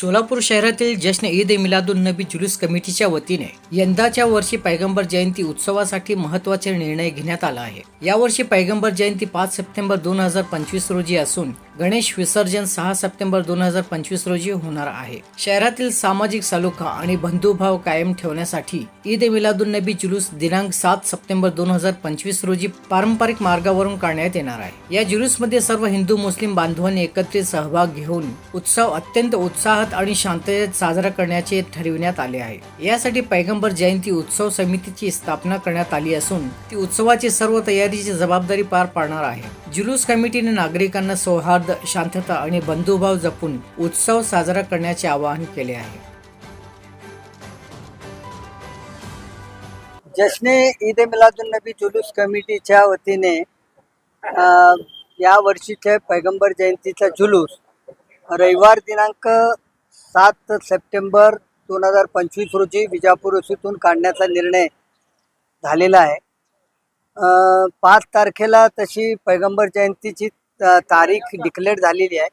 सोलापूर शहरातील जश्न ईद ए मिलादुन नबी जुलूस कमिटीच्या वतीने यंदाच्या वर्षी पैगंबर जयंती उत्सवासाठी महत्त्वाचे निर्णय घेण्यात आला आहे. यावर्षी पैगंबर जयंती पाच सप्टेंबर दोन हजार पंचवीस रोजी असून गणेश विसर्जन सहा सप्टेंबर दोन हजार पंचवीस रोजी होणार आहे. शहरातील सामाजिक सलोखा आणि बंधुभाव कायम ठेवण्यासाठी ईद ए मिलादुन नबी जुलूस दिनांक सात सप्टेंबर दोन हजार पंचवीस रोजी पारंपरिक मार्गावरून काढण्यात येणार आहे. या जुलूसमध्ये सर्व हिंदू मुस्लिम बांधवांनी एकत्रित सहभाग घेऊन उत्सव अत्यंत उत्साहात आणि शांततेत साजरा करण्याचे ठरविण्यात आले आहे. यासाठी पैगंबर जयंती उत्सव समितीची स्थापना करण्यात आली असून ती उत्सवाची सर्व तयारीची जबाबदारी पार पाडणार आहे. जुलूस कमिटीने नागरिकांना सौहार्द शांतता आणि बंधुभाव जपून उत्सव साजरा करण्याचे आवाहन केले आहे. जश्ने ईद ए नबी जुलूस कमिटीच्या वतीने या वर्षीचे पैगंबर जयंतीचा जुलूस रविवार दिनांक सात सप्टेंबर दोन हजार पंचवीस रोजी विजापूर येथून काढण्याचा निर्णय झालेला आहे. पाच तारखेला तशी पैगंबर जयंतीची तारीख डिक्लेअर झालेली आहे.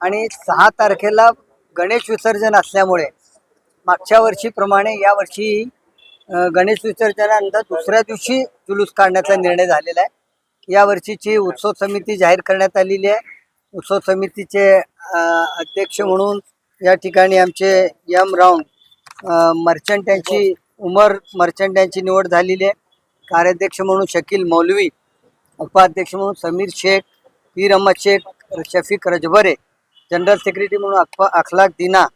आणि सहा तारखेला गणेश विसर्जन असल्यामुळे मागच्या वर्षीप्रमाणे यावर्षी गणेश विसर्जनानंतर दुसऱ्या दिवशी जुलूस काढण्याचा निर्णय झालेला आहे. या वर्षीची उत्सव समिती जाहीर करण्यात आलेली आहे. उत्सव समितीचे अध्यक्ष म्हणून या ठिकाणी आमचे यम राऊंड मर्चंट यांची उमर मर्चंट यांची निवड झालेली आहे. कार्याध्यक्ष म्हणून शकील मौलवी उपाध्यक्ष म्हणून समीर शेख पीर अहमद शेख शफीक रजबरे जनरल सेक्रेटरी म्हणून अखवा अखलाक दिना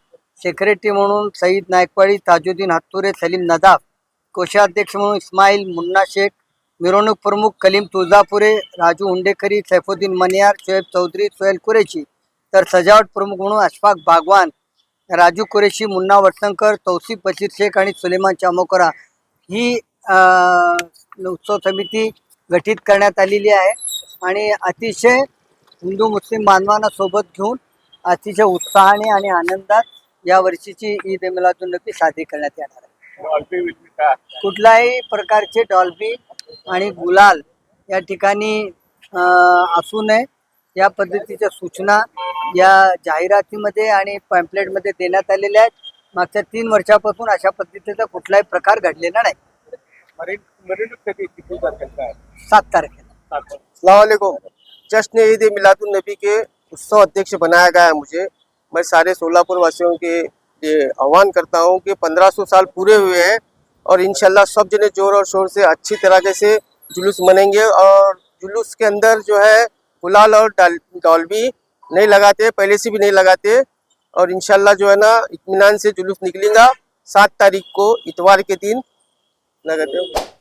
सेक्रेटरी म्हणून सईद नायकवाडी ताजुद्दीन हत्तुरे सलीम नदाफ कोषाध्यक्ष म्हणून इस्माईल मुन्ना शेख मिरवणूक प्रमुख कलीम तुळजापुरे राजू हुंडेकरी सैफुद्दीन मनियार शोएब चौधरी सोहेल कुरेशी तर सजावट प्रमुख म्हणून अशफाक बागवान राजू कुरेशी मुन्ना वटणकर तौसिफ बशीर शेख आणि सुलेमान चामोकरा ही उत्सव समिती गठीत करण्यात आलेली आहे. आणि अतिशय हिंदू मुस्लिम बांधवांना सोबत घेऊन अतिशय उत्साहाने आणि आनंदात या वर्षीची ईद मिलादुन नबी साजरी करण्यात येणार आहे. कुठल्याही प्रकारचे डॉल्बी आणि गुलाल या ठिकाणी असू नये. या पद्धतीच्या सूचना या जाहिरातीमध्ये आणि पॅम्पलेटमध्ये देण्यात आलेल्या आहेत. मागच्या तीन वर्षापासून अशा पद्धतीचा कुठलाही प्रकार घडलेला नाही. सात तारखेला. सलामकुम जश्न ईद मिलादुल नबी के उत्सव अध्यक्ष बनाया गया है मुझे। मैं सारे सोलापुर वासियों के लिए आह्वान करता हूँ कि 1500 साल पूरे हुए हैं और इंशाल्लाह सब जने जोर और शोर से अच्छी तरीके से जुलूस मनेंगे और जुलूस के अंदर जो है गुलाल और डाल- डॉल्बी नहीं लगाते पहले से भी नहीं लगाते। और इनशाला जो है ना इतमान से जुलूस निकलेगा। सात तारीख को इतवार के दिन। लगाते हो।